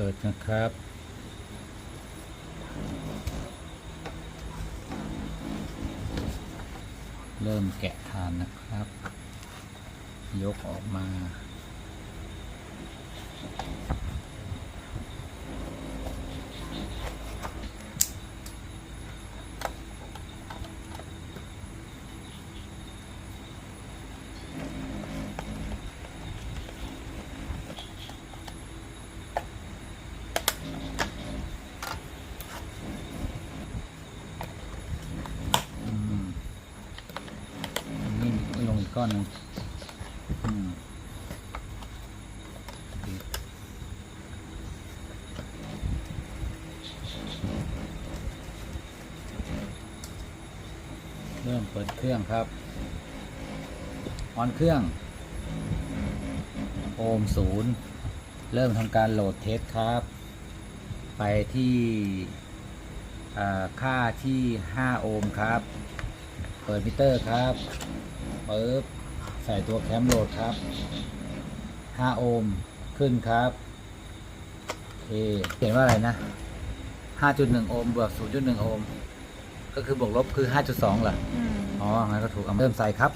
เปิดนะครับ เริ่มแกะทานนะครับ ยกออกมา อืมอันนี่ลงอี ก้อนหนึ่งเริ่มเปิดเครื่องครับ ออนเครื่อง โอห์มศูนย์ เริ่มทำการโหลดเทสครับ ไปที่ค่าที่ 5 โอห์มครับ เปิดมิเตอร์ครับ ปึ๊บใส่ตัวแคมโหลดครับ 5 โอห์มขึ้นครับโอเคเขียนว่าอะไรนะ 5.1 โอห์มบวก 0.1 โอห์มก็คือบวกลบคือ 5.2เหรออืมอ๋องั้นก็ถูกเอาเริ่มใส่ครับ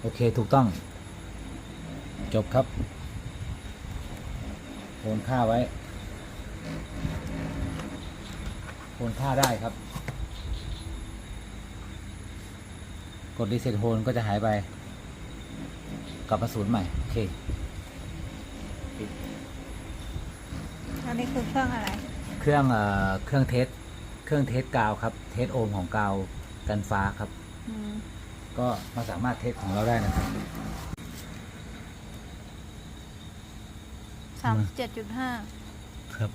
โอเคถูกต้อง จบครับโอนค่าไว้โอนค่าได้ครับ กดรีเซ็ตโฮนก็จะหายไป กลับมาศูนย์ใหม่ โอเคอันนี้คือเครื่องอะไร เครื่องเอ่อเครื่องเทสเครื่องเทสกาวครับ เทสโอห์มของกาวกันฟ้าครับ อืมก็มาสามารถเทสของเราได้นะครับ สามเจ็ดจุดห้าครับ